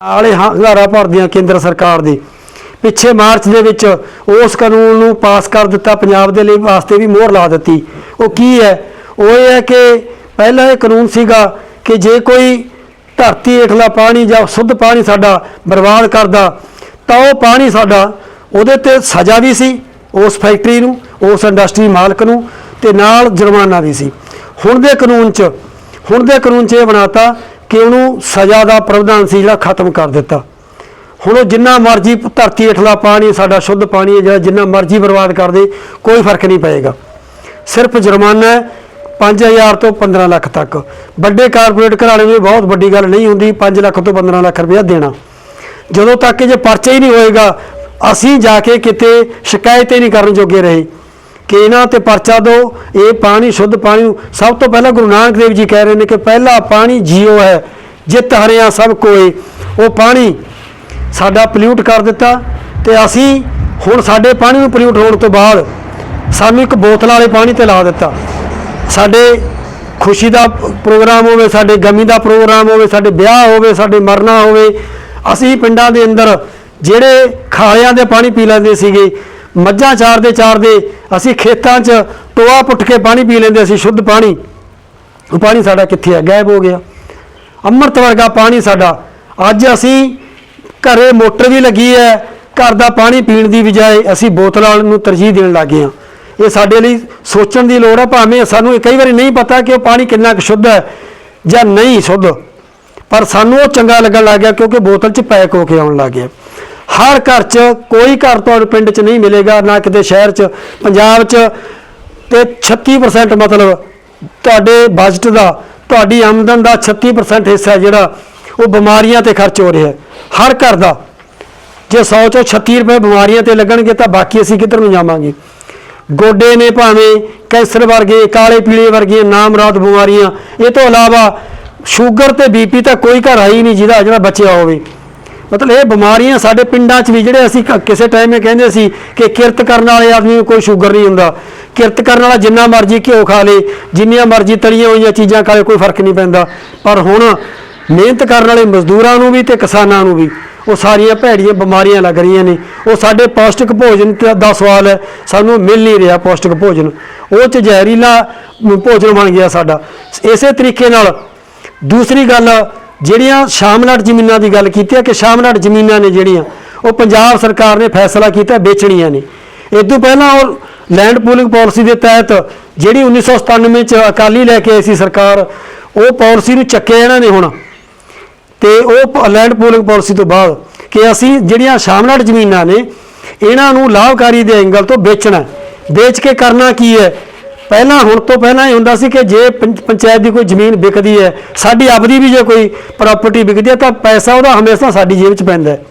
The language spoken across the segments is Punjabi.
ਵਾਲੇ ਹੰਗਾਰਾ ਭਰਦੀਆਂ ਕੇਂਦਰ ਸਰਕਾਰ ਦੇ। ਪਿੱਛੇ ਮਾਰਚ ਦੇ ਵਿੱਚ ਉਸ ਕਾਨੂੰਨ ਨੂੰ ਪਾਸ ਕਰ ਦਿੱਤਾ, ਪੰਜਾਬ ਦੇ ਲਈ ਵਾਸਤੇ ਵੀ ਮੋਹਰ ਲਾ ਦਿੱਤੀ। ਉਹ ਕੀ ਹੈ? ਉਹ ਇਹ ਹੈ ਕਿ ਪਹਿਲਾਂ ਇਹ ਕਾਨੂੰਨ ਸੀਗਾ ਕਿ ਜੇ ਕੋਈ ਧਰਤੀ ਹੇਠਲਾ ਪਾਣੀ ਜਾਂ ਸ਼ੁੱਧ ਪਾਣੀ ਸਾਡਾ ਬਰਬਾਦ ਕਰਦਾ, ਤਾਂ ਉਹ ਪਾਣੀ ਸਾਡਾ ਉਹਦੇ ਤੇ ਸਜ਼ਾ ਵੀ ਸੀ, ਉਸ ਫੈਕਟਰੀ ਨੂੰ, ਉਸ ਇੰਡਸਟਰੀ ਮਾਲਕ ਨੂੰ ਤੇ ਨਾਲ ਜੁਰਮਾਨਾ ਵੀ ਸੀ। ਹੁਣ ਦੇ ਕਾਨੂੰਨ 'ਚ ਹੁਣ ਦੇ ਕਾਨੂੰਨ 'ਚ ਇਹ ਬਣਾਤਾ ਕਿ ਉਹਨੂੰ ਸਜ਼ਾ ਦਾ ਪ੍ਰਵਿਧਾਨ ਸੀ ਜਿਹੜਾ ਖਤਮ ਕਰ ਦਿੱਤਾ। ਹੁਣ ਉਹ ਜਿੰਨਾ ਮਰਜ਼ੀ ਧਰਤੀ ਹੇਠਲਾ ਪਾਣੀ, ਸਾਡਾ ਸ਼ੁੱਧ ਪਾਣੀ ਹੈ ਜਿਹੜਾ ਜਿੰਨਾ ਮਰਜ਼ੀ ਬਰਬਾਦ ਕਰ ਦੇ, ਕੋਈ ਫ਼ਰਕ ਨਹੀਂ ਪਏਗਾ। ਸਿਰਫ ਜੁਰਮਾਨਾ ਹੈ 5000 ਤੋਂ 15 ਲੱਖ ਤੱਕ। ਵੱਡੇ ਕਾਰਪੋਰੇਟ ਘਰਾਣੇ ਨੂੰ ਬਹੁਤ ਵੱਡੀ ਗੱਲ ਨਹੀਂ ਹੁੰਦੀ 5 ਲੱਖ ਤੋਂ 15 ਲੱਖ ਰੁਪਇਆ ਦੇਣਾ। ਜਦੋਂ ਤੱਕ ਜੇ ਪਰਚਾ ਹੀ ਨਹੀਂ ਹੋਏਗਾ, ਅਸੀਂ ਜਾ ਕੇ ਕਿਤੇ ਸ਼ਿਕਾਇਤ ਹੀ ਨਹੀਂ ਕਰਨ ਜੋਗੇ ਰਹੇ। ਕਿ ਇਹਨਾਂ ਤੇ ਪਰਚਾ ਦਿਓ ਇਹ ਪਾਣੀ, ਸ਼ੁੱਧ ਪਾਣੀ ਸਭ ਤੋਂ ਪਹਿਲਾਂ ਗੁਰੂ ਨਾਨਕ ਦੇਵ ਜੀ ਕਹਿ ਰਹੇ ਨੇ ਕਿ ਪਹਿਲਾ ਪਾਣੀ ਜੀਓ ਹੈ, ਜਿਤ ਹਰਿਆ ਸਭ ਕੋਏ। ਉਹ ਪਾਣੀ ਸਾਡਾ ਪੋਲਿਊਟ ਕਰ ਦਿੱਤਾ ਤੇ ਅਸੀਂ ਹੁਣ ਸਾਡੇ ਪਾਣੀ ਨੂੰ ਪੋਲਿਊਟ ਹੋਣ ਤੋਂ ਬਾਅਦ ਸਾਨੂੰ ਇੱਕ ਬੋਤਲ ਵਾਲੇ ਪਾਣੀ ਤੇ ਲਾ ਦਿੱਤਾ। ਸਾਡੇ ਖੁਸ਼ੀ ਦਾ ਪ੍ਰੋਗਰਾਮ ਹੋਵੇ, ਸਾਡੇ ਗਮੀ ਦਾ ਪ੍ਰੋਗਰਾਮ ਹੋਵੇ, ਸਾਡੇ ਵਿਆਹ ਹੋਵੇ, ਸਾਡੇ ਮਰਨਾ ਹੋਵੇ, ਅਸੀਂ ਪਿੰਡਾਂ ਦੇ ਅੰਦਰ ਜਿਹੜੇ ਖਾਲਿਆਂ ਦੇ ਪਾਣੀ ਪੀ ਲੈਂਦੇ ਸੀਗੇ ਮੱਝਾਂ ਚਾਰਦੇ ਚਾਰਦੇ ਅਸੀਂ ਖੇਤਾਂ 'ਚ ਟੋਆ ਪੁੱਟ ਕੇ ਪਾਣੀ ਪੀ ਲੈਂਦੇ ਸੀ, ਸ਼ੁੱਧ ਪਾਣੀ। ਉਹ ਪਾਣੀ ਸਾਡਾ ਕਿੱਥੇ ਹੈ ਗਾਇਬ ਹੋ ਗਿਆ। ਅੰਮ੍ਰਿਤ ਵਰਗਾ ਪਾਣੀ ਸਾਡਾ। ਅੱਜ ਅਸੀਂ ਘਰੇ ਮੋਟਰ ਵੀ ਲੱਗੀ ਹੈ, ਘਰ ਦਾ ਪਾਣੀ ਪੀਣ ਦੀ ਬਜਾਏ ਅਸੀਂ ਬੋਤਲਾਂ ਨੂੰ ਤਰਜੀਹ ਦੇਣ ਲੱਗੇ ਹਾਂ। ਇਹ ਸਾਡੇ ਲਈ ਸੋਚਣ ਦੀ ਲੋੜ ਹੈ ਭਾਵੇਂ ਸਾਨੂੰ ਕਈ ਵਾਰੀ ਨਹੀਂ ਪਤਾ ਕਿ ਉਹ ਪਾਣੀ ਕਿੰਨਾ ਕੁ ਸ਼ੁੱਧ ਹੈ ਜਾਂ ਨਹੀਂ ਸ਼ੁੱਧ। ਪਰ ਸਾਨੂੰ ਉਹ ਚੰਗਾ ਲੱਗਣ ਲੱਗ ਗਿਆ ਕਿਉਂਕਿ ਬੋਤਲ 'ਚ ਪੈਕ ਹੋ ਕੇ ਆਉਣ ਲੱਗ ਗਿਆ। ਹਰ ਘਰ 'ਚ ਕੋਈ ਘਰ ਤੁਹਾਨੂੰ ਪਿੰਡ 'ਚ ਨਹੀਂ ਮਿਲੇਗਾ, ਨਾ ਕਿਤੇ ਸ਼ਹਿਰ 'ਚ। ਪੰਜਾਬ 'ਚ ਤੇ 36% ਮਤਲਬ ਤੁਹਾਡੇ ਬਜਟ ਦਾ, ਤੁਹਾਡੀ ਆਮਦਨ ਦਾ 36% ਹਿੱਸਾ ਜਿਹੜਾ, ਉਹ ਬਿਮਾਰੀਆਂ ਤੇ ਖਰਚ ਹੋ ਰਿਹਾ ਹੈ। ਹਰ ਘਰ ਦਾ। ਜੇ 100 ਚੋਂ 36 ਰੁਪਏ ਬਿਮਾਰੀਆਂ ਤੇ ਲੱਗਣਗੇ ਤਾਂ ਬਾਕੀ ਅਸੀਂ ਕਿੱਧਰ ਨੂੰ ਜਾਵਾਂਗੇ? ਗੋਡੇ ਨੇ ਭਾਵੇਂ ਕੈਂਸਰ ਵਰਗੇ, ਕਾਲੇ ਪੀਲੇ ਵਰਗੀਆਂ ਨਾਮਰਾਦ ਬਿਮਾਰੀਆਂ, ਇਹ ਤੋਂ ਇਲਾਵਾ ਸ਼ੂਗਰ ਤੇ ਬੀਪੀ ਤਾਂ ਕੋਈ ਘਰ ਆਈ ਨਹੀਂ ਜਿਹਦਾ ਜਿਹੜਾ ਬਚਿਆ ਹੋਵੇ। ਮਤਲਬ ਇਹ ਬਿਮਾਰੀਆਂ ਸਾਡੇ ਪਿੰਡਾਂ 'ਚ ਵੀ ਜਿਹੜੇ ਅਸੀਂ ਕ- ਕਿਸੇ ਟਾਈਮ ਇਹ ਕਹਿੰਦੇ ਸੀ ਕਿ ਕਿਰਤ ਕਰਨ ਵਾਲੇ ਆਦਮੀ ਨੂੰ ਕੋਈ ਸ਼ੂਗਰ ਨਹੀਂ ਹੁੰਦਾ। ਕਿਰਤ ਕਰਨ ਵਾਲਾ ਜਿੰਨਾ ਮਰਜ਼ੀ ਘਿਓ ਖਾ ਲੇ, ਜਿੰਨੀਆਂ ਮਰਜ਼ੀ ਤਲੀਆਂ ਹੋਈਆਂ ਚੀਜ਼ਾਂ ਖਾ ਲੇ, ਕੋਈ ਫ਼ਰਕ ਨਹੀਂ ਪੈਂਦਾ। ਪਰ ਹੁਣ ਮਿਹਨਤ ਕਰਨ ਵਾਲੇ ਮਜ਼ਦੂਰਾਂ ਨੂੰ ਵੀ ਤੇ ਕਿਸਾਨਾਂ ਨੂੰ ਵੀ ਉਹ ਸਾਰੀਆਂ ਭੈੜੀਆਂ ਬਿਮਾਰੀਆਂ ਲੱਗ ਰਹੀਆਂ ਨੇ। ਉਹ ਸਾਡੇ ਪੌਸ਼ਟਿਕ ਭੋਜਨ ਤੇ- ਦਾ ਸਵਾਲ ਹੈ, ਸਾਨੂੰ ਮਿਲ ਨਹੀਂ ਰਿਹਾ ਪੌਸ਼ਟਿਕ ਭੋਜਨ। ਉਹ ਚ ਜ਼ਹਿਰੀਲਾ ਭੋਜਨ ਬਣ ਗਿਆ ਸਾਡਾ। ਇਸੇ ਤਰੀਕੇ ਨਾਲ ਦੂਸਰੀ ਗੱਲ ਜਿਹੜੀਆਂ ਸ਼ਾਮਲਾਟ ਜ਼ਮੀਨਾਂ ਦੀ ਗੱਲ ਕੀਤੀ ਹੈ ਕਿ ਸ਼ਾਮਲਾਟ ਜ਼ਮੀਨਾਂ ਨੇ ਜਿਹੜੀਆਂ, ਉਹ ਪੰਜਾਬ ਸਰਕਾਰ ਨੇ ਫੈਸਲਾ ਕੀਤਾ, ਵੇਚਣੀਆਂ ਨੇ। ਇਸ ਤੋਂ ਪਹਿਲਾਂ ਉਹ ਲੈਂਡ ਪੂਲਿੰਗ ਪਾਲਿਸੀ ਦੇ ਤਹਿਤ ਜਿਹੜੀ 1997 ਚ ਅਕਾਲੀ ਲੈ ਕੇ ਆਈ ਸੀ ਸਰਕਾਰ, ਉਹ ਪਾਲਿਸੀ ਨੂੰ ਚੱਕਿਆ ਇਹਨਾਂ ਨੇ ਹੁਣ। ਤੇ ਉਹ ਲੈਂਡ ਪੂਲਿੰਗ ਪਾਲਿਸੀ ਤੋਂ ਬਾਅਦ ਕਿ ਅਸੀਂ ਜਿਹੜੀਆਂ ਸ਼ਾਮਲਾਟ ਜ਼ਮੀਨਾਂ ਨੇ, ਇਹਨਾਂ ਨੂੰ ਲਾਭਕਾਰੀ ਦੇ ਐਂਗਲ ਤੋਂ ਵੇਚਣਾ ਵੇਚ ਕੇ ਕਰਨਾ ਕੀ ਹੈ? ਪਹਿਲਾਂ, ਹੁਣ ਤੋਂ ਪਹਿਲਾਂ ਇਹ ਹੁੰਦਾ ਸੀ ਕਿ ਜੇ ਪੰਚ- ਪੰਚਾਇਤ ਦੀ ਕੋਈ ਜ਼ਮੀਨ ਵਿਕਦੀ ਹੈ, ਸਾਡੀ ਆਪਦੀ ਵੀ ਜੇ ਕੋਈ ਪ੍ਰਾਪਰਟੀ ਵਿਕਦੀ ਹੈ, ਤਾਂ ਪੈਸਾ ਉਹਦਾ ਹਮੇਸ਼ਾ ਸਾਡੀ ਜੇਬ 'ਚ ਪੈਂਦਾ ਹੈ।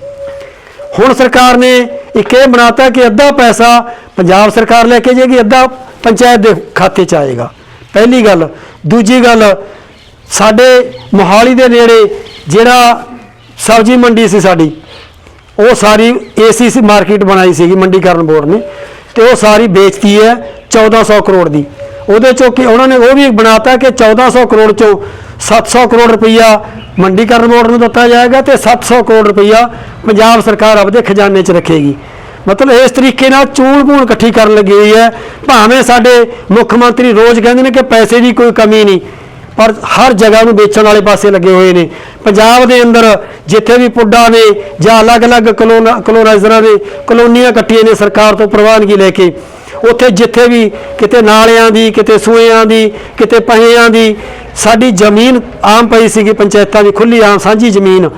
ਹੁਣ ਸਰਕਾਰ ਨੇ ਇੱਕ ਇਹ ਬਣਾਤਾ ਕਿ ਅੱਧਾ ਪੈਸਾ ਪੰਜਾਬ ਸਰਕਾਰ ਲੈ ਕੇ ਜਾਏਗੀ, ਅੱਧਾ ਪੰਚਾਇਤ ਦੇ ਖਾਤੇ 'ਚ ਆਏਗਾ। ਪਹਿਲੀ ਗੱਲ। ਦੂਜੀ ਗੱਲ, ਸਾਡੇ ਮੋਹਾਲੀ ਦੇ ਨੇੜੇ ਜਿਹੜਾ ਸਬਜ਼ੀ ਮੰਡੀ ਸੀ ਸਾਡੀ, ਉਹ ਸਾਰੀ ਏਸੀਸੀ ਮਾਰਕੀਟ ਬਣਾਈ ਸੀਗੀ ਮੰਡੀਕਰਨ ਬੋਰਡ ਨੇ, ਤੇ ਉਹ ਸਾਰੀ ਵੇਚਤੀ ਹੈ। 1400 ਕਰੋੜ ਦੀ। ਉਹਦੇ ਚੋਂ ਕਿ ਉਹਨਾਂ ਨੇ ਉਹ ਵੀ ਬਣਾਤਾ ਕਿ 1400 ਕਰੋੜ ਚੋਂ 700 ਕਰੋੜ ਰੁਪਈਆ ਮੰਡੀਕਰਨ ਬੋਰਡ ਨੂੰ ਦਿੱਤਾ ਜਾਏਗਾ ਤੇ 700 ਕਰੋੜ ਰੁਪਈਆ ਪੰਜਾਬ ਸਰਕਾਰ ਆਪਦੇ ਖਜ਼ਾਨੇ 'ਚ ਰੱਖੇਗੀ। ਮਤਲਬ ਇਸ ਤਰੀਕੇ ਨਾਲ ਚੂਲ ਭੂਣ ਇਕੱਠੀ ਕਰਨ ਲੱਗੀ ਹੋਈ ਹੈ। ਭਾਵੇਂ ਸਾਡੇ ਮੁੱਖ ਮੰਤਰੀ ਰੋਜ਼ ਕਹਿੰਦੇ ਨੇ ਕਿ ਪੈਸੇ ਦੀ ਕੋਈ ਕਮੀ ਨਹੀਂ, ਪਰ ਹਰ ਜਗ੍ਹਾ ਨੂੰ ਵੇਚਣ ਵਾਲੇ ਪਾਸੇ ਲੱਗੇ ਹੋਏ ਨੇ। ਪੰਜਾਬ ਦੇ ਅੰਦਰ ਜਿੱਥੇ ਵੀ ਪੁੱਡਾ ਨੇ ਜਾਂ ਅਲੱਗ-ਅਲੱਗ ਕਲੋਨਾ- ਕਲੋਨਾਈਜ਼ਰਾਂ ਦੇ ਕਲੋਨੀਆਂ ਕੱਟੀਆਂ ਨੇ ਸਰਕਾਰ ਤੋਂ ਪ੍ਰਵਾਨਗੀ ਲੈ ਕੇ ਉੱਥੇ ਜਿੱਥੇ ਵੀ ਕਿਤੇ ਨਾਲਿਆਂ ਦੀ, ਕਿਤੇ ਸੂਇਆਂ ਦੀ, ਕਿਤੇ ਪਹੀਆਂ ਦੀ, ਸਾਡੀ ਜ਼ਮੀਨ ਆਮ ਪਈ ਸੀਗੀ, ਪੰਚਾਇਤਾਂ ਦੀ ਖੁੱਲੀ ਆਮ ਸਾਂਝੀ ਜ਼ਮੀਨ।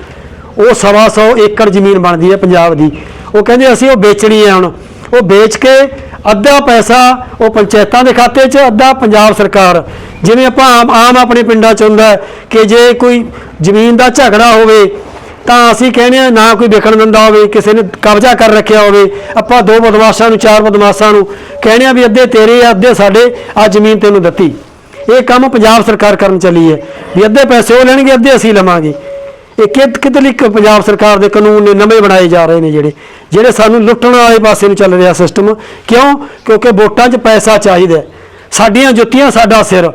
ਉਹ ਸਵਾ ਸੌ ਏਕੜ ਜ਼ਮੀਨ ਬਣਦੀ ਹੈ ਪੰਜਾਬ ਦੀ। ਉਹ ਕਹਿੰਦੇ ਅਸੀਂ ਉਹ ਵੇਚਣੀ ਹੈ ਹੁਣ। ਉਹ ਵੇਚ ਕੇ ਅੱਧਾ ਪੈਸਾ ਉਹ ਪੰਚਾਇਤਾਂ ਦੇ ਖਾਤੇ 'ਚ, ਅੱਧਾ ਪੰਜਾਬ ਸਰਕਾਰ। ਜਿਵੇਂ ਆਪਾਂ ਆਮ ਆਮ ਆਪਣੇ ਪਿੰਡਾਂ 'ਚ ਹੁੰਦਾ ਕਿ ਜੇ ਕੋਈ ਜ਼ਮੀਨ ਦਾ ਝਗੜਾ ਹੋਵੇ ਤਾਂ ਅਸੀਂ ਕਹਿੰਦੇ ਆ ਨਾ ਕੋਈ ਵੇਖਣ ਦਿੰਦਾ ਹੋਵੇ, ਕਿਸੇ ਨੇ ਕਬਜ਼ਾ ਕਰ ਰੱਖਿਆ ਹੋਵੇ, ਆਪਾਂ ਦੋ ਬਦਮਾਸ਼ਾਂ ਨੂੰ, ਚਾਰ ਬਦਮਾਸ਼ਾਂ ਨੂੰ ਕਹਿੰਦੇ ਆ ਵੀ ਅੱਧੇ ਤੇਰੇ ਆ, ਅੱਧੇ ਸਾਡੇ ਆ ਜ਼ਮੀਨ ਤੈਨੂੰ ਦਿੱਤੀ। ਇਹ ਕੰਮ ਪੰਜਾਬ ਸਰਕਾਰ ਕਰਨ ਚੱਲੀ ਹੈ। ਵੀ ਅੱਧੇ ਪੈਸੇ ਉਹ ਲੈਣਗੇ, ਅੱਧੇ ਅਸੀਂ ਲਵਾਂਗੇ। ਇਹ ਕਿਤ ਕਿਤੇ ਲਈ ਕ- ਪੰਜਾਬ ਸਰਕਾਰ ਦੇ ਕਾਨੂੰਨ ਨੇ ਨਵੇਂ ਬਣਾਏ ਜਾ ਰਹੇ ਨੇ ਜਿਹੜੇ ਜਿਹੜੇ ਸਾਨੂੰ ਲੁੱਟਣ ਵਾਲੇ ਪਾਸੇ ਨੂੰ ਚੱਲ ਰਿਹਾ ਸਿਸਟਮ ਕਿਉਂ? ਕਿਉਂਕਿ ਵੋਟਾਂ 'ਚ ਪੈਸਾ ਚਾਹੀਦਾ ਸਾਡੀਆਂ ਜੁੱਤੀਆਂ ਸਾਡਾ ਸਿਰ।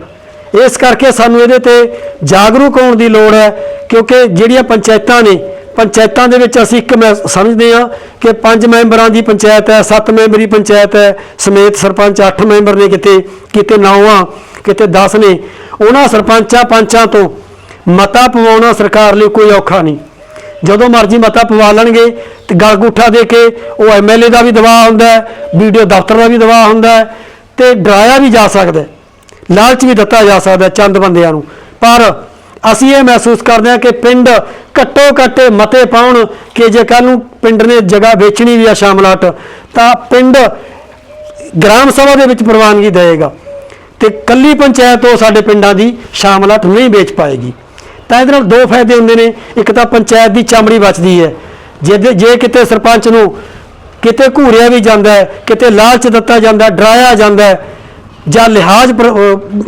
ਇਸ ਕਰਕੇ ਸਾਨੂੰ ਇਹਦੇ ਤੇ ਜਾਗਰੂਕ ਹੋਣ ਦੀ ਲੋੜ ਹੈ। ਕਿਉਂਕਿ ਜਿਹੜੀਆਂ ਪੰਚਾਇਤਾਂ ਨੇ, ਪੰਚਾਇਤਾਂ ਦੇ ਵਿੱਚ ਅਸੀਂ ਇੱਕ ਮੈਂ ਸਮਝਦੇ ਹਾਂ ਕਿ ਪੰਜ ਮੈਂਬਰਾਂ ਦੀ ਪੰਚਾਇਤ ਹੈ, ਸੱਤ ਮੈਂਬਰੀ ਪੰਚਾਇਤ ਹੈ, ਸਮੇਤ ਸਰਪੰਚ ਅੱਠ ਮੈਂਬਰ ਨੇ ਕਿਤੇ ਕਿਤੇ 9 ਆ ਕਿਤੇ 10 ਨੇ। ਉਹਨਾਂ ਸਰਪੰਚਾਂ ਪੰਚਾਂ ਤੋਂ ਮਤਾ ਪਵਾਉਣਾ ਸਰਕਾਰ ਲਈ ਕੋਈ ਔਖਾ ਨਹੀਂ। ਜਦੋਂ ਮਰਜ਼ੀ ਮਤਾ ਪਵਾ ਲੈਣਗੇ, ਤੇ ਗਲਗੂਠਾ ਦੇ ਕੇ ਉਹ ਐਮਐਲਏ ਦਾ ਵੀ ਦਬਾਅ ਹੁੰਦਾ ਹੈ ਵੀਡੀਓ ਦਫ਼ਤਰ ਦਾ ਵੀ ਦਬਾਅ ਹੁੰਦਾ ਹੈ, ਤੇ ਡਰਾਇਆ ਵੀ ਜਾ ਸਕਦਾ ਲਾਲਚ ਵੀ ਦਿੱਤਾ ਜਾ ਸਕਦਾ ਚੰਦ ਬੰਦਿਆਂ ਨੂੰ। ਪਰ ਅਸੀਂ ਇਹ ਮਹਿਸੂਸ ਕਰਦੇ ਹਾਂ ਕਿ ਪਿੰਡ ਘੱਟੋ ਘੱਟ ਮਤੇ ਪਾਉਣ ਕਿ ਜੇ ਕੱਲ ਨੂੰ ਪਿੰਡ ਨੇ ਜਗ੍ਹਾ ਵੇਚਣੀ ਵੀ ਆ ਸ਼ਾਮਲਾਟ ਤਾਂ ਪਿੰਡ ਗ੍ਰਾਮ ਸਭਾ ਦੇ ਵਿੱਚ ਪ੍ਰਵਾਨਗੀ ਦੇਵੇਗਾ ਤੇ ਕੱਲੀ ਪੰਚਾਇਤ ਉਹ ਸਾਡੇ ਪਿੰਡਾਂ ਦੀ ਸ਼ਾਮਲਾਟ ਨਹੀਂ ਵੇਚ ਪਾਏਗੀ। ਤਾਂ ਇਹਦੇ ਨਾਲ ਦੋ ਫਾਇਦੇ ਹੁੰਦੇ ਨੇ। ਇੱਕ ਤਾਂ ਪੰਚਾਇਤ ਦੀ ਚਮੜੀ ਬਚਦੀ ਹੈ। ਜੇ ਜੇ ਕਿਤੇ ਸਰਪੰਚ ਨੂੰ ਕਿਤੇ ਘੂਰਿਆ ਵੀ ਜਾਂਦਾ ਹੈ ਕਿਤੇ ਲਾਲਚ ਦਿੱਤਾ ਜਾਂਦਾ ਡਰਾਇਆ ਜਾਂਦਾ ਹੈ, ਜਾਂ ਲਿਹਾਜ਼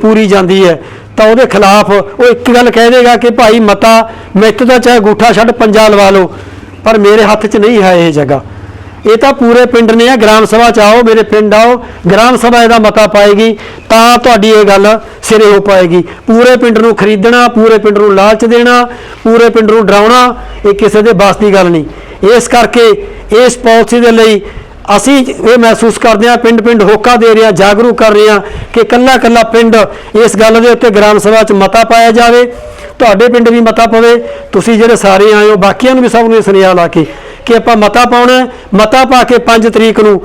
ਪੂਰੀ ਜਾਂਦੀ ਹੈ ਤਾਂ ਉਹਦੇ ਖਿਲਾਫ ਉਹ ਇੱਕ ਗੱਲ ਕਹਿ ਦੇਗਾ ਕਿ ਭਾਈ ਮਤਾ ਮਿੱਤ ਦਾ ਚਾਹੇ ਗੂਠਾ ਛੱਡ ਪੰਜਾ ਲਵਾ ਲਓ, ਪਰ ਮੇਰੇ ਹੱਥ 'ਚ ਨਹੀਂ ਹੈ ਇਹ ਜਗ੍ਹਾ। ਇਹ ਤਾਂ ਪੂਰੇ ਪਿੰਡ ਨੇ ਆ, ਗ੍ਰਾਮ ਸਭਾ ਚ ਆਓ, ਮੇਰੇ ਪਿੰਡ ਆਓ, ਗ੍ਰਾਮ ਸਭਾ ਇਹਦਾ ਮਤਾ ਪਾਏਗੀ, ਤਾਂ ਤੁਹਾਡੀ ਇਹ ਗੱਲ ਸਿਰੇ ਹੋ ਪਾਏਗੀ। ਪੂਰੇ ਪਿੰਡ ਨੂੰ ਖਰੀਦਣਾ, ਪੂਰੇ ਪਿੰਡ ਨੂੰ ਲਾਲਚ ਦੇਣਾ, ਪੂਰੇ ਪਿੰਡ ਨੂੰ ਡਰਾਉਣਾ, ਇਹ ਕਿਸੇ ਦੇ ਬਸ ਦੀ ਗੱਲ ਨਹੀਂ। ਇਸ ਕਰਕੇ ਇਸ ਪਾਲਿਸੀ ਦੇ ਲਈ ਅਸੀਂ ਇਹ ਮਹਿਸੂਸ ਕਰਦੇ ਹਾਂ ਪਿੰਡ ਪਿੰਡ ਹੋਕਾ ਦੇ ਰਹੇ ਹਾਂ ਜਾਗਰੂਕ ਕਰ ਰਹੇ ਹਾਂ ਕਿ ਕੱਲਾ ਕੱਲਾ ਪਿੰਡ ਇਸ ਗੱਲ ਦੇ ਉੱਤੇ ਗ੍ਰਾਮ ਸਭਾ 'ਚ ਮਤਾ ਪਾਇਆ ਜਾਵੇ, ਤੁਹਾਡੇ ਪਿੰਡ ਵੀ ਮਤਾ ਪਵੇ, ਤੁਸੀਂ ਜਿਹੜੇ ਸਾਰੇ ਆਏ ਹੋ, ਬਾਕੀਆਂ ਨੂੰ ਵੀ ਸਭ ਨੂੰ ਸੁਨੇਹਾ ਲਾ ਕੇ ਕਿ ਆਪਾਂ ਮਤਾ ਪਾਉਣਾ ਮਤਾ ਪਾ ਕੇ 5 ਤਰੀਕ ਨੂੰ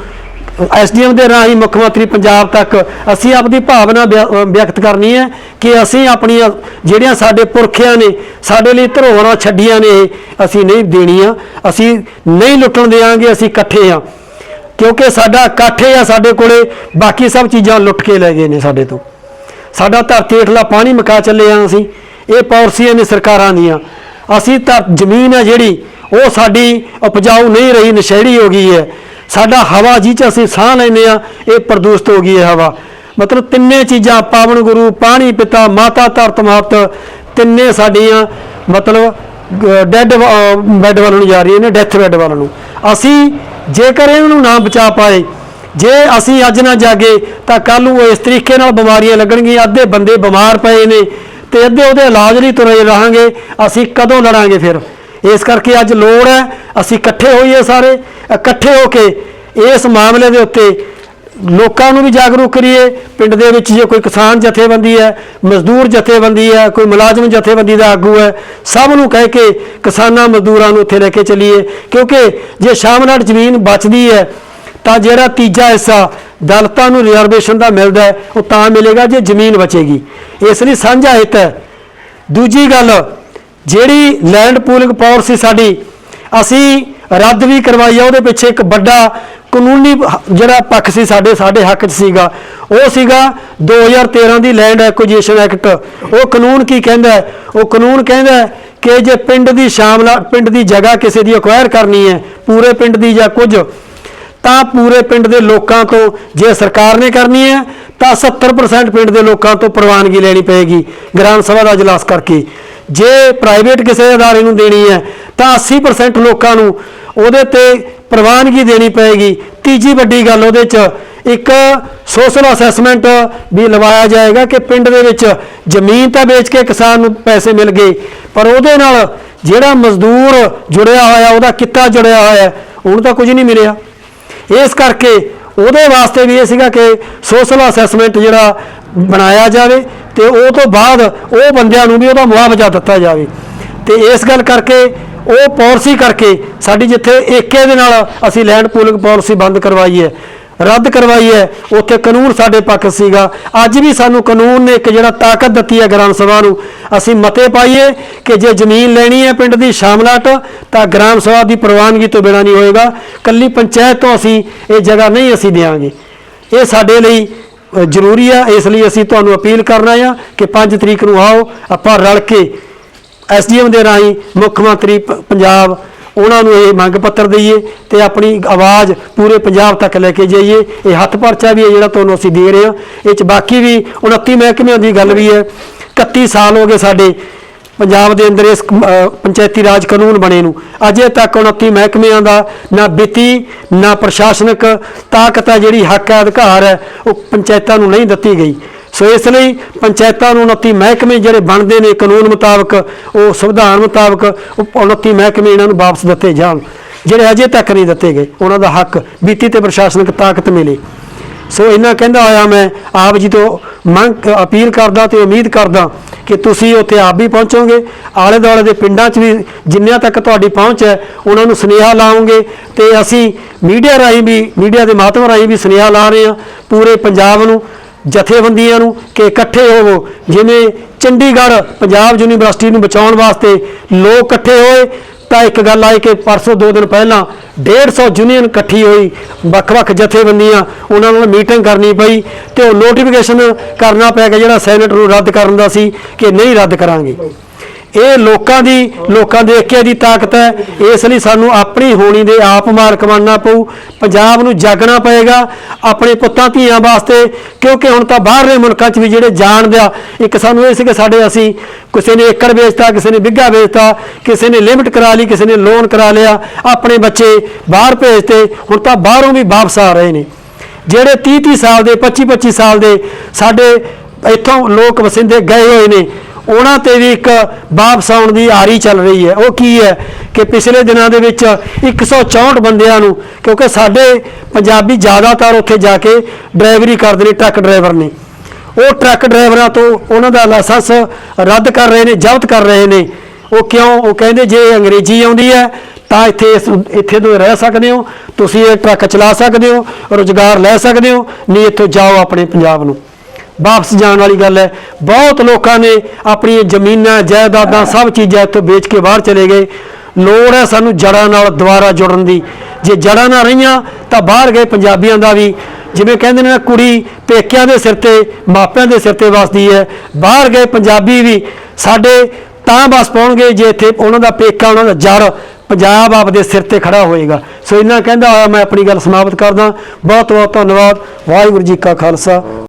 ਐਸਡੀਐਮ ਦੇ ਰਾਹੀਂ ਮੁੱਖ ਮੰਤਰੀ ਪੰਜਾਬ ਤੱਕ ਅਸੀਂ ਆਪਣੀ ਭਾਵਨਾ ਵਿਅ- ਵਿਅਕਤ ਕਰਨੀ ਹੈ ਕਿ ਅਸੀਂ ਆਪਣੀਆਂ ਜਿਹੜੀਆਂ ਸਾਡੇ ਪੁਰਖਿਆਂ ਨੇ, ਸਾਡੇ ਲਈ ਧਰੋਹਰਾਂ ਛੱਡੀਆਂ ਨੇ, ਇਹ ਅਸੀਂ ਨਹੀਂ ਦੇਣੀਆਂ, ਅਸੀਂ ਨਹੀਂ ਲੁੱਟਣ ਦੇਵਾਂਗੇ ਅਸੀਂ ਇਕੱਠੇ ਹਾਂ। ਕਿਉਂਕਿ ਸਾਡਾ ਇਕੱਠੇ ਆ ਸਾਡੇ ਕੋਲੇ, ਬਾਕੀ ਸਭ ਚੀਜ਼ਾਂ ਲੁੱਟ ਕੇ ਲੈ ਗਏ ਨੇ ਸਾਡੇ ਤੋਂ। ਸਾਡਾ ਧਰਤੀ ਹੇਠਲਾ ਪਾਣੀ ਮਕਾ ਚੱਲੇ ਆ ਅਸੀਂ, ਇਹ ਪਾਲਿਸੀਆਂ ਨੇ ਸਰਕਾਰਾਂ ਦੀਆਂ। ਅਸੀਂ ਤਾਂ ਜ਼ਮੀਨ ਹੈ ਜਿਹੜੀ, ਉਹ ਸਾਡੀ ਉਪਜਾਊ ਨਹੀਂ ਰਹੀ ਨਸ਼ੇੜੀ ਹੋ ਗਈ ਹੈ। ਸਾਡਾ ਹਵਾ ਜਿਹ ਚ ਅਸੀਂ ਸਾਹ ਲੈਂਦੇ ਆ, ਇਹ ਪ੍ਰਦੂਸ਼ਿਤ ਹੋ ਗਈ ਹੈ ਹਵਾ। ਮਤਲਬ ਤਿੰਨੇ ਚੀਜ਼ਾਂ, ਪਾਵਨ ਗੁਰੂ, ਪਾਣੀ ਪਿਤਾ, ਮਾਤਾ, ਧਰਤ ਮਾਤ ਤਿੰਨੇ ਸਾਡੀਆਂ, ਮਤਲਬ ਡੈੱਡ ਬੈੱਡ ਵੱਲ ਨੂੰ ਜਾ ਰਹੀਆਂ ਨੇ ਡੈਥ ਬੈੱਡ ਵੱਲ ਨੂੰ। ਅਸੀਂ ਜੇਕਰ ਇਹਨੂੰ ਨਾ ਬਚਾ ਪਾਏ, ਜੇ ਅਸੀਂ ਅੱਜ ਨਾ ਜਾਗੇ, ਤਾਂ ਕੱਲ ਨੂੰ ਇਸ ਤਰੀਕੇ ਨਾਲ ਬਿਮਾਰੀਆਂ ਲੱਗਣਗੀਆਂ, ਅੱਧੇ ਬੰਦੇ ਬਿਮਾਰ ਪਏ ਨੇ, ਤੇ ਅੱਧੇ ਉਹਦੇ ਇਲਾਜ ਲਈ ਤੁਰੇ ਰਹਾਂਗੇ, ਅਸੀਂ ਕਦੋਂ ਲੜਾਂਗੇ ਫਿਰ? ਇਸ ਕਰਕੇ ਅੱਜ ਲੋੜ ਹੈ, ਅਸੀਂ ਇਕੱਠੇ ਹੋਈਏ ਸਾਰੇ, ਇਕੱਠੇ ਹੋ ਕੇ ਇਸ ਮਾਮਲੇ ਦੇ ਉੱਤੇ ਲੋਕਾਂ ਨੂੰ ਵੀ ਜਾਗਰੂਕ ਕਰੀਏ। ਪਿੰਡ ਦੇ ਵਿੱਚ ਜੇ ਕੋਈ ਕਿਸਾਨ ਜਥੇਬੰਦੀ ਹੈ, ਮਜ਼ਦੂਰ ਜਥੇਬੰਦੀ ਹੈ, ਕੋਈ ਮੁਲਾਜ਼ਮ ਜਥੇਬੰਦੀ ਦਾ ਆਗੂ ਹੈ, ਸਭ ਨੂੰ ਕਹਿ ਕੇ ਕਿਸਾਨਾਂ ਮਜ਼ਦੂਰਾਂ ਨੂੰ ਉੱਥੇ ਲੈ ਕੇ ਚੱਲੀਏ। ਕਿਉਂਕਿ ਜੇ ਸ਼ਾਮ ਨਾਲ ਜ਼ਮੀਨ ਬਚਦੀ ਹੈ, ਤਾਂ ਜਿਹੜਾ ਤੀਜਾ ਹਿੱਸਾ ਦਲਤਾਂ ਨੂੰ ਰਿਜ਼ਰਵੇਸ਼ਨ ਦਾ ਮਿਲਦਾ ਉਹ ਤਾਂ ਮਿਲੇਗਾ ਜੇ ਜ਼ਮੀਨ ਬਚੇਗੀ। ਇਸ ਲਈ ਸਾਂਝਾ ਹਿੱਤ ਹੈ। ਦੂਜੀ ਗੱਲ, ਜਿਹੜੀ ਲੈਂਡ ਪੂਲਿੰਗ ਪਾਲਿਸੀ ਸਾਡੀ, ਅਸੀਂ ਰੱਦ ਵੀ ਕਰਵਾਈ ਆ, ਉਹਦੇ ਪਿੱਛੇ ਇੱਕ ਵੱਡਾ ਕਾਨੂੰਨੀ ਜਿਹੜਾ ਪੱਖ ਸੀ ਸਾਡੇ ਸਾਡੇ ਹੱਕ 'ਚ ਸੀਗਾ, ਉਹ ਸੀਗਾ 2013 ਦੀ ਲੈਂਡ ਐਕੁਜੀਸ਼ਨ ਐਕਟ ਉਹ ਕਾਨੂੰਨ ਕੀ ਕਹਿੰਦਾ ਉਹ ਕਾਨੂੰਨ ਕਹਿੰਦਾ ਕਿ ਜੇ ਪਿੰਡ ਦੀ ਸ਼ਾਮਲਾ ਪਿੰਡ ਦੀ ਜਗ੍ਹਾ ਕਿਸੇ ਦੀ ਅਕਵਾਇਰ ਕਰਨੀ ਹੈ, ਪੂਰੇ ਪਿੰਡ ਦੀ ਜਾਂ ਕੁਝ, ਤਾਂ ਪੂਰੇ ਪਿੰਡ ਦੇ ਲੋਕਾਂ ਤੋਂ ਜੇ ਸਰਕਾਰ ਨੇ ਕਰਨੀ ਹੈ, ਤਾਂ 70% ਪਿੰਡ ਦੇ ਲੋਕਾਂ ਤੋਂ ਪ੍ਰਵਾਨਗੀ ਲੈਣੀ ਪਏਗੀ, ਗ੍ਰਾਮ ਸਭਾ ਦਾ ਇਜਲਾਸ ਕਰਕੇ। ਜੇ ਪ੍ਰਾਈਵੇਟ ਕਿਸੇ ਅਦਾਰੇ ਨੂੰ ਦੇਣੀ ਹੈ, ਤਾਂ 80% ਲੋਕਾਂ ਨੂੰ, ਉਹਦੇ ਤੇ ਪ੍ਰਵਾਨਗੀ ਦੇਣੀ ਪਏਗੀ। ਤੀਜੀ ਵੱਡੀ ਗੱਲ ਉਹਦੇ 'ਚ ਇੱਕ ਸੋਸ਼ਲ ਅਸੈਸਮੈਂਟ ਵੀ ਲਵਾਇਆ ਜਾਏਗਾ ਕਿ ਪਿੰਡ ਦੇ ਵਿੱਚ ਜ਼ਮੀਨ ਤਾਂ ਵੇਚ ਕੇ ਕਿਸਾਨ ਨੂੰ ਪੈਸੇ ਮਿਲ ਗਏ, ਪਰ ਉਹਦੇ ਨਾਲ ਜਿਹੜਾ ਮਜ਼ਦੂਰ ਜੁੜਿਆ ਹੋਇਆ, ਉਹਦਾ ਕਿੱਤਾ ਜੁੜਿਆ ਹੋਇਆ, ਉਹਨੂੰ ਤਾਂ ਕੁਝ ਨਹੀਂ ਮਿਲਿਆ। ਇਸ ਕਰਕੇ ਉਹਦੇ ਵਾਸਤੇ ਵੀ ਇਹ ਸੀਗਾ ਕਿ ਸੋਸ਼ਲ ਅਸੈਸਮੈਂਟ ਜਿਹੜਾ ਬਣਾਇਆ ਜਾਵੇ ਤੇ ਉਹ ਤੋਂ ਬਾਅਦ ਉਹ ਬੰਦਿਆਂ ਨੂੰ ਵੀ ਉਹਦਾ ਮੁਆਵਜ਼ਾ ਦਿੱਤਾ ਜਾਵੇ। ਤੇ ਇਸ ਗੱਲ ਕਰਕੇ ਉਹ ਪਾਲਿਸੀ ਕਰਕੇ ਸਾਡੀ ਜਿੱਥੇ ਏਕੇ ਦੇ ਨਾਲ ਅਸੀਂ ਲੈਂਡ ਪੂਲਿੰਗ ਪਾਲਿਸੀ ਬੰਦ ਕਰਵਾਈ ਹੈ, ਰੱਦ ਕਰਵਾਈ ਹੈ, ਉੱਥੇ ਕਾਨੂੰਨ ਸਾਡੇ ਪੱਖ ਸੀਗਾ। ਅੱਜ ਵੀ ਸਾਨੂੰ ਕਾਨੂੰਨ ਨੇ ਇੱਕ ਜਿਹੜਾ ਤਾਕਤ ਦਿੱਤੀ ਹੈ ਗ੍ਰਾਮ ਸਭਾ ਨੂੰ, ਅਸੀਂ ਮਤੇ ਪਾਈਏ ਕਿ ਜੇ ਜ਼ਮੀਨ ਲੈਣੀ ਹੈ ਪਿੰਡ ਦੀ ਸ਼ਾਮਲਾਟ, ਤਾਂ ਗ੍ਰਾਮ ਸਭਾ ਦੀ ਪ੍ਰਵਾਨਗੀ ਤੋਂ ਬਿਨਾਂ ਨਹੀਂ ਹੋਏਗਾ। ਕੱਲੀ ਪੰਚਾਇਤ ਤੋਂ ਅਸੀਂ ਇਹ ਜਗ੍ਹਾ ਨਹੀਂ ਅਸੀਂ ਦੇਵਾਂਗੇ। ਇਹ ਸਾਡੇ ਲਈ ਜ਼ਰੂਰੀ ਆ। ਇਸ ਲਈ ਅਸੀਂ ਤੁਹਾਨੂੰ ਅਪੀਲ ਕਰਨਾ ਆ ਕਿ 5 ਤਰੀਕ ਨੂੰ ਆਓ, ਆਪਾਂ ਰਲ ਕੇ ਐਸਡੀਐਮ ਦੇ ਰਾਹੀਂ ਮੁੱਖ ਮੰਤਰੀ ਪ- ਪੰਜਾਬ, ਉਹਨਾਂ ਨੂੰ ਇਹ ਮੰਗ ਪੱਤਰ ਦਈਏ ਤੇ ਆਪਣੀ ਆਵਾਜ਼ ਪੂਰੇ ਪੰਜਾਬ ਤੱਕ ਲੈ ਕੇ ਜਾਈਏ। ਇਹ ਹੱਥ ਪਰਚਾ ਵੀ ਹੈ ਜਿਹੜਾ ਤੁਹਾਨੂੰ ਅਸੀਂ ਦੇ ਰਹੇ ਹਾਂ। ਇਹ ਚ ਬਾਕੀ ਵੀ 29 ਮਹਿਕਮਿਆਂ ਦੀ ਗੱਲ ਵੀ ਹੈ। 31 ਸਾਲ ਹੋ ਗਏ ਸਾਡੇ ਪੰਜਾਬ ਦੇ ਅੰਦਰ ਇਸ ਪੰਚਾਇਤੀ ਰਾਜ ਕਾਨੂੰਨ ਬਣੇ ਨੂੰ। ਅਜੇ ਤੱਕ 29 ਮਹਿਕਮਿਆਂ ਦਾ ਨਾ ਵਿੱਤੀ, ਨਾ ਪ੍ਰਸ਼ਾਸਨਿਕ ਤਾਕਤ ਹੈ ਜਿਹੜੀ ਹੱਕ ਹੈ, ਅਧਿਕਾਰ ਹੈ, ਉਹ ਪੰਚਾਇਤਾਂ ਨੂੰ ਨਹੀਂ ਦਿੱਤੀ ਗਈ। ਸੋ ਇਸ ਲਈ ਪੰਚਾਇਤਾਂ ਨੂੰ 29 ਮਹਿਕਮੇ ਜਿਹੜੇ ਬਣਦੇ ਨੇ ਕਾਨੂੰਨ ਮੁਤਾਬਕ, ਉਹ ਸੰਵਿਧਾਨ ਮੁਤਾਬਕ ਉਹ 29 ਮਹਿਕਮੇ ਇਹਨਾਂ ਨੂੰ ਵਾਪਸ ਦਿੱਤੇ ਜਾਣ, ਜਿਹੜੇ ਅਜੇ ਤੱਕ ਨਹੀਂ ਦਿੱਤੇ ਗਏ। ਉਹਨਾਂ ਦਾ ਹੱਕ ਬੀਤੀ ਤੇ ਪ੍ਰਸ਼ਾਸਨਿਕ ਤਾਕਤ ਮਿਲੇ। ਸੋ ਇਹਨਾਂ ਕਹਿੰਦਾ ਹੋਇਆ ਮੈਂ, ਆਪ ਜੀ ਤੋਂ ਮੰਗ, ਅਪੀਲ ਕਰਦਾ ਤੇ ਉਮੀਦ ਕਰਦਾ ਕਿ ਤੁਸੀਂ ਉੱਥੇ ਆਪ ਵੀ ਪਹੁੰਚੋਗੇ। ਆਲੇ ਦੁਆਲੇ ਦੇ ਪਿੰਡਾਂ 'ਚ ਵੀ ਜਿੰਨਿਆਂ ਤੱਕ ਤੁਹਾਡੀ ਪਹੁੰਚ ਹੈ, ਉਹਨਾਂ ਨੂੰ ਸੁਨੇਹਾ ਲਾਓਗੇ ਤੇ ਅਸੀਂ ਮੀਡੀਆ ਰਾਹੀਂ ਵੀ, ਮੀਡੀਆ ਦੇ ਮਾਧਿਅਮ ਰਾਹੀਂ ਵੀ ਸੁਨੇਹਾ ਲਾ ਰਹੇ ਹਾਂ ਪੂਰੇ ਪੰਜਾਬ ਨੂੰ। ਜਥੇਬੰਦੀਆਂ ਨੂੰ ਕਿ ਇਕੱਠੇ ਹੋਵੋ। ਜਿਵੇਂ ਚੰਡੀਗੜ੍ਹ ਪੰਜਾਬ ਯੂਨੀਵਰਸਿਟੀ ਨੂੰ ਬਚਾਉਣ ਵਾਸਤੇ ਲੋਕ ਇਕੱਠੇ ਹੋਏ, ਤਾਂ ਇੱਕ ਗੱਲ ਆਈ ਕਿ ਪਰਸੋਂ ਦੋ ਦਿਨ ਪਹਿਲਾਂ 150 ਯੂਨੀਅਨ ਇਕੱਠੀ ਹੋਈ। ਵੱਖ-ਵੱਖ ਜਥੇਬੰਦੀਆਂ ਉਹਨਾਂ ਨਾਲ ਮੀਟਿੰਗ ਕਰਨੀ ਪਈ ਤੇ ਉਹ ਨੋਟੀਫਿਕੇਸ਼ਨ ਕਰਨਾ ਪੈ ਗਿਆ ਜਿਹੜਾ ਸੈਨੇਟ ਨੂੰ ਰੱਦ ਕਰਨ ਦਾ ਸੀ ਕਿ ਨਹੀਂ ਰੱਦ ਕਰਾਂਗੇ। ਇਹ ਲੋਕਾਂ ਦੀ, ਲੋਕਾਂ ਦੇ ਏਕੇ ਦੀ ਤਾਕਤ ਹੈ। ਇਸ ਲਈ ਸਾਨੂੰ ਆਪਣੀ ਹੋਣੀ ਦੇ ਆਪ ਮਾਰਕ ਬਣਨਾ ਪਊ। ਪੰਜਾਬ ਨੂੰ ਜਾਗਣਾ ਪਏਗਾ ਆਪਣੇ ਪੁੱਤਾਂ, ਧੀਆਂ ਵਾਸਤੇ, ਕਿਉਂਕਿ ਹੁਣ ਤਾਂ ਬਾਹਰਲੇ ਮੁਲਕਾਂ 'ਚ ਵੀ ਜਿਹੜੇ ਜਾਣਦੇ ਆ ਇੱਕ ਸਾਨੂੰ ਇਹ ਸੀ ਕਿ ਸਾਡੇ ਅਸੀਂ ਕਿਸੇ ਨੇ ਏਕੜ ਵੇਚਤਾ, ਕਿਸੇ ਨੇ ਬਿੱਗਾ ਵੇਚਤਾ, ਕਿਸੇ ਨੇ ਲਿਮਟ ਕਰਾ ਲਈ, ਕਿਸੇ ਨੇ ਲੋਨ ਕਰਾ ਲਿਆ, ਆਪਣੇ ਬੱਚੇ ਬਾਹਰ ਭੇਜਤੇ, ਹੁਣ ਤਾਂ ਬਾਹਰੋਂ ਵੀ ਵਾਪਸ ਆ ਰਹੇ ਨੇ। ਜਿਹੜੇ 30 30 ਸਾਲ ਦੇ 25 25 ਸਾਲ ਦੇ ਸਾਡੇ ਇੱਥੋਂ ਲੋਕ ਵਸਿੰਦੇ ਗਏ ਹੋਏ ਨੇ ਉਹਨਾਂ ਤੇ ਵੀ ਇੱਕ ਵਾਪਸ ਆਉਣ ਦੀ ਆਰੀ ਚੱਲ ਰਹੀ ਹੈ। ਉਹ ਕੀ ਹੈ ਕਿ ਪਿਛਲੇ ਦਿਨਾਂ ਦੇ ਵਿੱਚ 164 ਬੰਦਿਆਂ ਨੂੰ, ਕਿਉਂਕਿ ਸਾਡੇ ਪੰਜਾਬੀ ਜ਼ਿਆਦਾਤਰ ਉੱਥੇ ਜਾ ਕੇ ਡਰਾਈਵਰੀ ਕਰਦੇ ਨੇ, ਟਰੱਕ ਡਰਾਈਵਰ ਨੇ। ਉਹ ਟਰੱਕ ਡਰਾਈਵਰਾਂ ਤੋਂ ਉਹਨਾਂ ਦਾ ਲਾਇਸੈਂਸ ਰੱਦ ਕਰ ਰਹੇ ਨੇ, ਜ਼ਬਤ ਕਰ ਰਹੇ ਨੇ। ਉਹ ਕਿਉਂ? ਉਹ ਕਹਿੰਦੇ ਜੇ ਅੰਗਰੇਜ਼ੀ ਆਉਂਦੀ ਹੈ, ਤਾਂ ਇੱਥੇ ਇਸ- ਇੱਥੇ ਤੋਂ ਰਹਿ ਸਕਦੇ ਹੋ। ਤੁਸੀਂ ਇਹ ਟਰੱਕ ਚਲਾ ਸਕਦੇ ਹੋ, ਰੁਜ਼ਗਾਰ ਲੈ ਸਕਦੇ ਹੋ, ਨਹੀਂ ਇੱਥੋਂ ਜਾਓ ਆਪਣੇ ਪੰਜਾਬ ਨੂੰ। ਵਾਪਸ ਜਾਣ ਵਾਲੀ ਗੱਲ ਹੈ। ਬਹੁਤ ਲੋਕਾਂ ਨੇ ਆਪਣੀਆਂ ਜ਼ਮੀਨਾਂ, ਜਾਇਦਾਦਾਂ ਸਭ ਚੀਜ਼ਾਂ ਇੱਥੋਂ ਵੇਚ ਕੇ ਬਾਹਰ ਚਲੇ ਗਏ। ਲੋੜ ਹੈ ਸਾਨੂੰ ਜੜਾਂ ਨਾਲ ਦੁਬਾਰਾ ਜੁੜਨ ਦੀ। ਜੇ ਜੜਾਂ ਨਾ ਰਹੀਆਂ, ਤਾਂ ਬਾਹਰ ਗਏ ਪੰਜਾਬੀਆਂ ਦਾ ਵੀ। ਜਿਵੇਂ ਕਹਿੰਦੇ ਨੇ ਨਾ, ਕੁੜੀ ਪੇਕਿਆਂ ਦੇ ਸਿਰ ਤੇ, ਮਾਪਿਆਂ ਦੇ ਸਿਰ ਤੇ ਵਸਦੀ ਹੈ। ਬਾਹਰ ਗਏ ਪੰਜਾਬੀ ਵੀ। ਸਾਡੇ ਤਾਂ ਬਸ ਪਾਉਣਗੇ ਜੇ ਇੱਥੇ ਉਹਨਾਂ ਦਾ ਪੇਕਾ, ਉਹਨਾਂ ਦਾ ਜੜ ਪੰਜਾਬ ਆਪਦੇ ਸਿਰ ਤੇ ਖੜਾ ਹੋਏਗਾ। ਸੋ ਇੰਨਾ ਕਹਿੰਦਾ ਹੋਇਆ ਮੈਂ, ਆਪਣੀ ਗੱਲ ਸਮਾਪਤ ਕਰਦਾ। ਬਹੁਤ ਬਹੁਤ ਧੰਨਵਾਦ। ਵਾਹਿਗੁਰੂ ਜੀ ਕਾ ਖਾਲਸਾ।